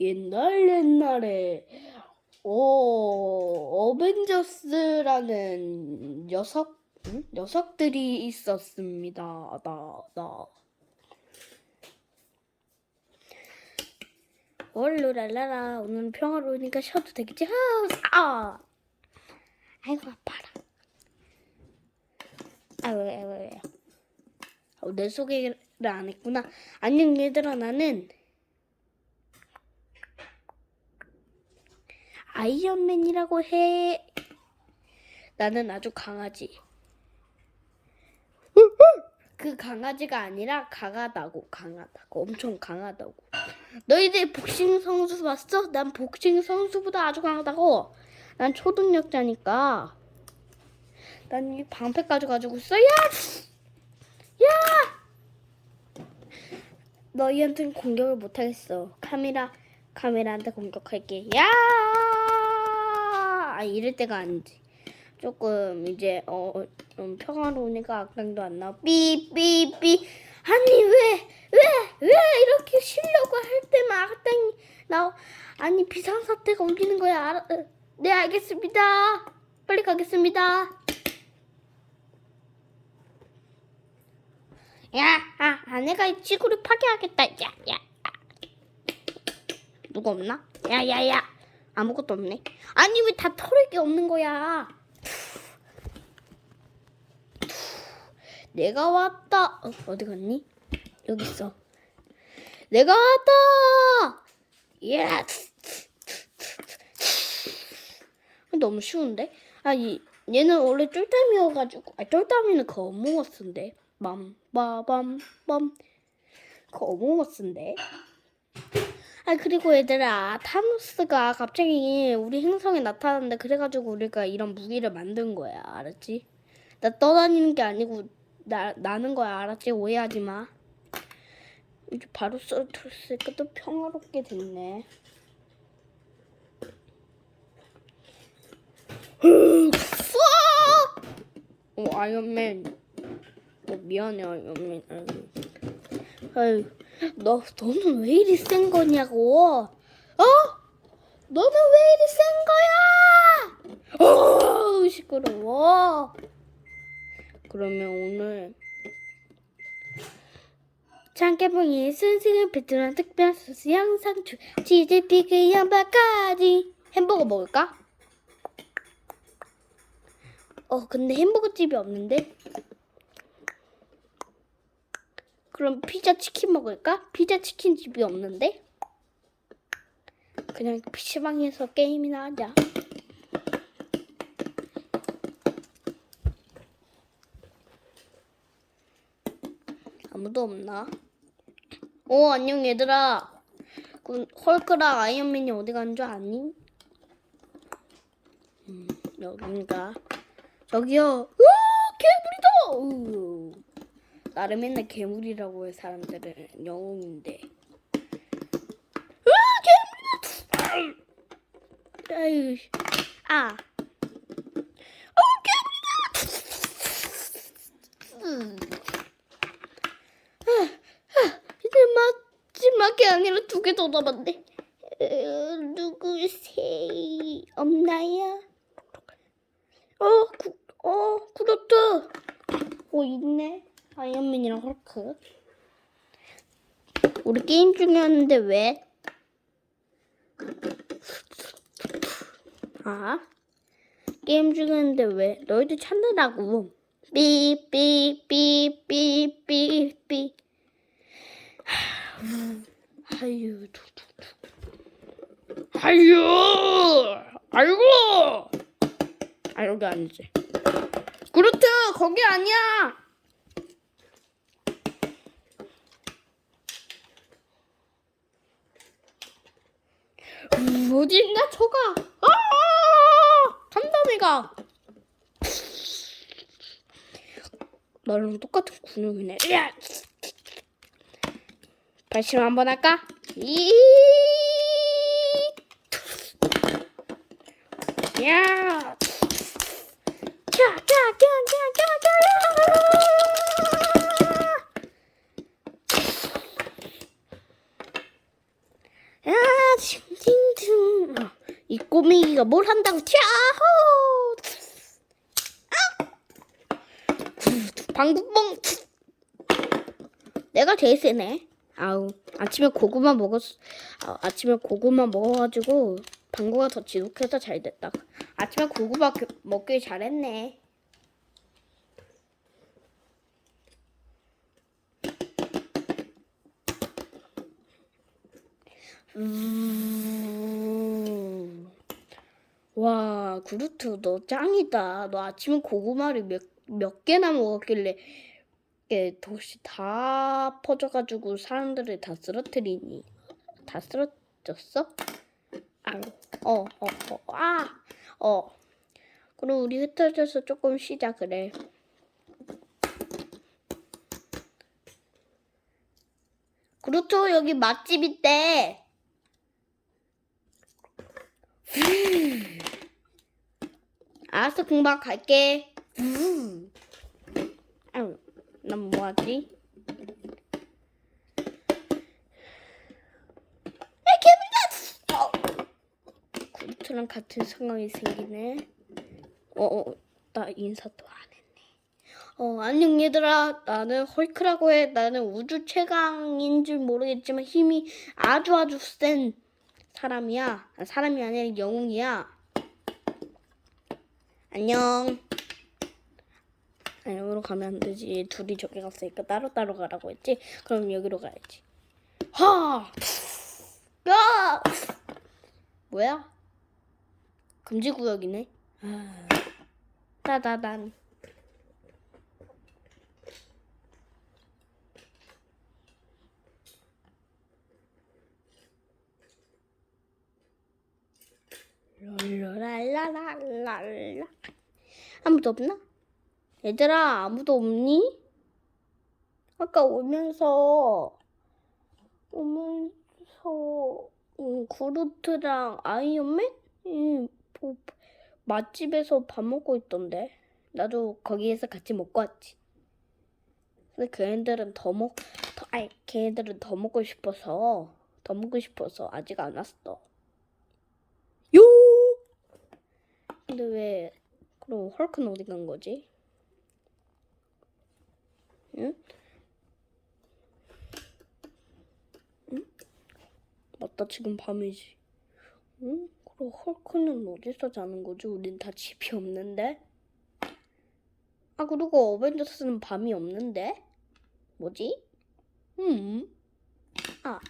옛날 옛날에 어 어벤져스라는 녀석 응? 녀석들이 있었습니다. 나 나. 월루랄라라 오늘 평화로우니까 쉬어도 되겠지? 아, 아. 아이고 아파라. 왜 왜? 어, 내 소개를 안 했구나. 안녕 얘들아 나는 아이언맨이라고 해. 나는 아주 강하지. 그 강아지가 아니라 강하다고 강하다고 엄청 강하다고. 너희들 복싱 선수 봤어? 난 복싱 선수보다 아주 강하다고. 난 초능력자니까. 난 이 방패까지 가지고 있어. 야! 야! 너희한테는 공격을 못하겠어. 카메라, 카메라한테 공격할게. 야! 아, 이럴 때가 아니지. 조금 이제 어 좀 평화로우니까 악당도 안 나와. 삐삐삐. 아니 왜 왜 왜 이렇게 쉬려고 할 때만 악당이 나와? 아니 비상사태가 오기는 거야. 알아, 어, 네 알겠습니다. 빨리 가겠습니다. 야, 아, 아내가 이 지구를 파괴하겠다. 야, 야. 아. 누가 없나? 야, 야, 야. 아무것도 없네. 아니 왜 다 털을 게 없는 거야? 내가 왔다. 어, 어디 갔니? 여기 있어. 내가 왔다. 예. 너무 쉬운데? 아, 이 얘는 원래 쫄땀이어가지고, 아, 쫄땀이는 그 어몽어스인데. 빰빠밤빰. 그 어몽어스인데. 아 그리고 얘들아 타노스가 갑자기 우리 행성에 나타났는데 그래가지고 우리가 이런 무기를 만든 거야 알았지? 나 떠다니는 게 아니고 나 나는 거야 알았지? 오해하지 마. 이제 바로 썰었으니까 또 평화롭게 됐네. 어 아이언맨. 어, 미안해 아이언맨. 아유, 너 너는 왜 이리 센 거냐고? 어? 너는 왜 이리 센 거야? 어 시끄러워. 그러면 오늘 장깨봉이 선생을 베트남 특별 소스 영상 주 치즈 피그 양파까지 햄버거 먹을까? 어 근데 햄버거 집이 없는데 그럼 피자 치킨 먹을까? 피자 치킨 집이 없는데 그냥 PC방에서 게임이나 하자 아무도 없나? 오 안녕 얘들아 그 헐크랑 아이언맨이 어디 간 줄 아니? 음, 여긴가? 저기요 으아 괴물이다 으. 나를 맨날 괴물이라고 해 사람들은 영웅인데 으아 괴물이다 아 어! 음. 이제 마지막이 아니라 두 개 더 남았네. 어, 누구세요? 없나요? 어, 구, 어, 구르트. 어, 있네. 아이언맨이랑 헐크. 우리 게임 중이었는데 왜? 아? 게임 중이었는데 왜? 너희들 찾느라고. 삐삐삐삐삐삐. 하유 하유 아이고 아 여기 아니지 그루트 거기 아니야 저가 아! 한담이가. 나랑 똑같은 근육이네. 야! 발심 한번 할까? 이! 야, 징징징. 어, 이 꼬맹이가 뭘 한다고 튀아호. 아! 방구봉. 내가 제일 세네. 아우 아침에 고구마 먹었. 아, 아침에 고구마 먹어가지고 방구가 더 지독해서 잘 됐다. 아침에 고구마 그- 먹길 잘했네. 음. 와, 구루트 너 짱이다. 너 아침에 고구마를 몇, 몇 개나 먹었길래 이게 도시 다 퍼져가지고 사람들을 다 쓰러뜨리니. 다 쓰러졌어? 아유, 어, 어, 어, 아, 어. 그럼 우리 흩어져서 조금 쉬자 그래. 그루트 여기 맛집 있대. 알았어, 금방 갈게. 음. 아유, 난 뭐하지? 아, 개불다! 어. 구루트랑 같은 상황이 생기네. 어, 어, 나 인사도 안 했네. 어, 안녕 얘들아. 나는 헐크라고 해. 나는 우주 최강인 줄 모르겠지만 힘이 아주 아주 센 사람이야. 아, 사람이 아니라 영웅이야. 안녕. 아니, 여기로 가면 안 되지. 둘이 저기 갔으니까 따로따로 가라고 했지. 그럼 여기로 가야지. 하! 야! 뭐야? 금지 구역이네. 아. 따다단. 랄라랄라랄라. 아무도 없나? 얘들아, 아무도 없니? 아까 오면서, 오면서, 음, 구루트랑 아이언맨? 음, 뭐, 맛집에서 밥 먹고 있던데. 나도 거기에서 같이 먹고 왔지. 근데 걔네들은 더 먹, 더, 아이, 걔네들은 더 먹고 싶어서, 더 먹고 싶어서 아직 안 왔어. 요! 근데 왜, 그럼 헐크는 어디 간 거지? 응? 응? 맞다, 지금 밤이지. 응? 그럼 헐크는 어디서 자는 거지? 우린 다 집이 없는데? 아, 그리고 어벤져스는 밤이 없는데? 뭐지? 음. 아.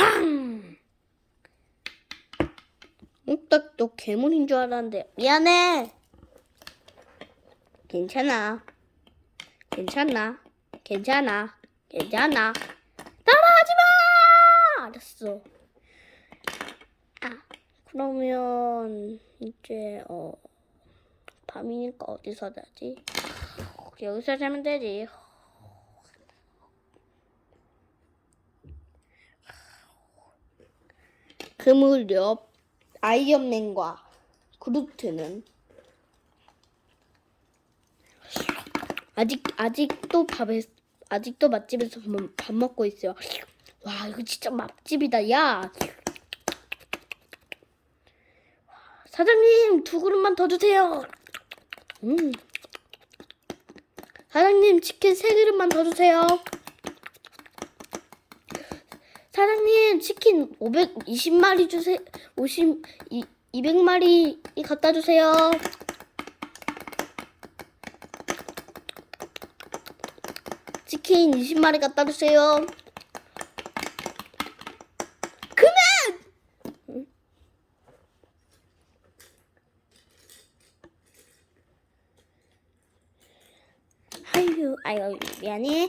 쾅! 어, 나, 너 괴물인 줄 알았는데. 미안해. 괜찮아. 괜찮아. 괜찮아. 괜찮아. 따라하지 마! 알았어. 아, 그러면, 이제, 어, 밤이니까 어디서 자지? 여기서 자면 되지. 그 무렵 아이언맨과 그루트는 아직 아직도 밥에 아직도 맛집에서 밥- 밥 먹고 있어요. 와 이거 진짜 맛집이다 야. 사장님 두 그릇만 더 주세요. 음. 사장님 치킨 세 그릇만 더 주세요. 사장님 치킨 520마리 주세요. 50 이, 200마리 갖다 주세요. 치킨 20마리 갖다 주세요. 그만! 아유, 아유, 미안해.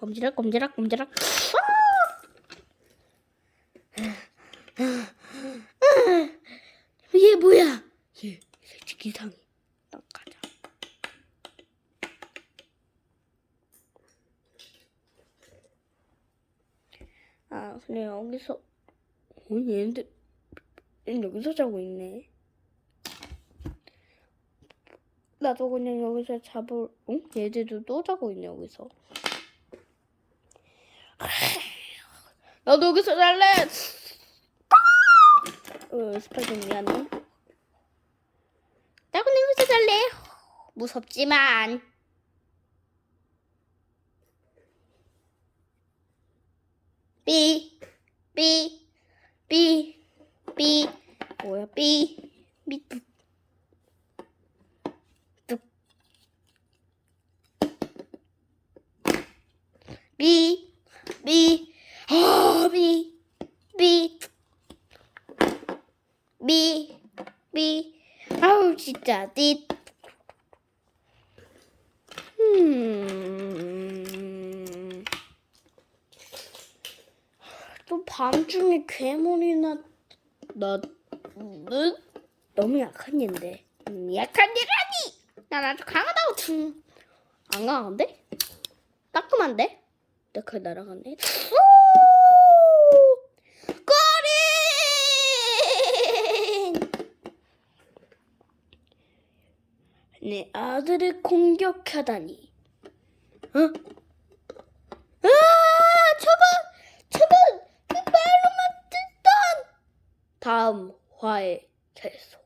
꼼지락 꼼지락 꼼지락. 얘 뭐야? 얘 솔직히 이상해 나 가자. 아 근데 여기서 어 얘네들 얘는 여기서 자고 있네. 나도 그냥 여기서 잡을 응? 얘들도 또 자고 있네 여기서 나도 여기서 잘래. 어 스파이더 미안해. 나도 여기서 잘래. 무섭지만. 삐, 삐, 삐, 삐, 뭐야, 삐, 삐, 뚝, 뚝, 삐, 삐, 아, 삐, 삐, 삐, 삐, 아우, 진짜, 띠. 음. 또 밤중에 괴물이나 나 너, 너무 약한 얘인데 음, 약한 얘라니 난 아주 강하다고 춤. 안 강한데? 따끔한데? 나 그래 날아갔네 오! 꼬린 내 아들을 공격하다니 어? 아 저건 저건 그 말로만 듣던 다음 화에 계속